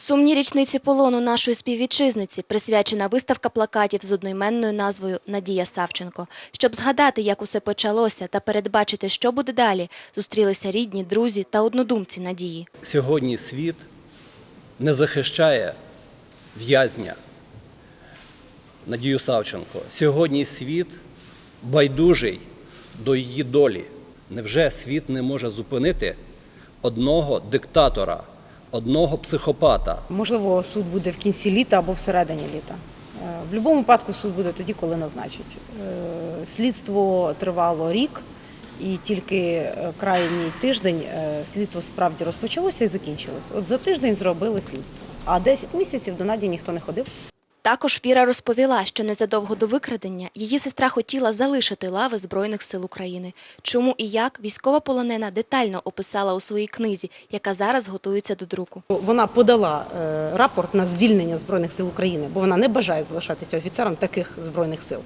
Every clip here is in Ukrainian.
Сумні річниці полону нашої співвітчизниці присвячена виставка плакатів з одноіменною назвою Надія Савченко. Щоб згадати, як усе почалося, та передбачити, що буде далі, зустрілися рідні, друзі та однодумці Надії. Сьогодні світ не захищає в'язня Надію Савченко. Сьогодні світ байдужий до її долі. Невже світ не може зупинити одного диктатора, одного психопата? Можливо, суд буде в кінці літа або всередині літа. Е, В будь-якому випадку суд буде тоді, коли назначить. Е, Слідство тривало рік, і тільки е, крайній тиждень слідство справді розпочалося і закінчилось. От за тиждень зробили слідство. А 10 місяців до Наді ніхто не ходив. Також Віра розповіла, що незадовго до викрадення її сестра хотіла залишити лави Збройних сил України. Чому і як військова полонена детально описала у своїй книзі, яка зараз готується до друку. Вона подала е, рапорт на звільнення Збройних сил України, бо вона не бажає залишатися офіцером таких збройних сил.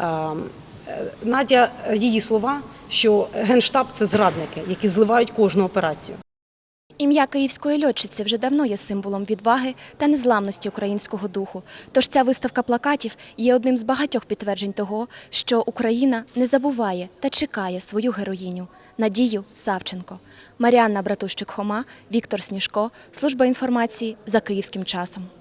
Е, е, Надя, е, її слова, що генштаб це зрадники, які зливають кожну операцію. Ім'я київської льотчиці вже давно є символом відваги та незламності українського духу. Тож ця виставка плакатів є одним з багатьох підтверджень того, що Україна не забуває та чекає свою героїню Надію Савченко. Маріанна Братущик-Хома, Віктор Сніжко, служба інформації за київським часом.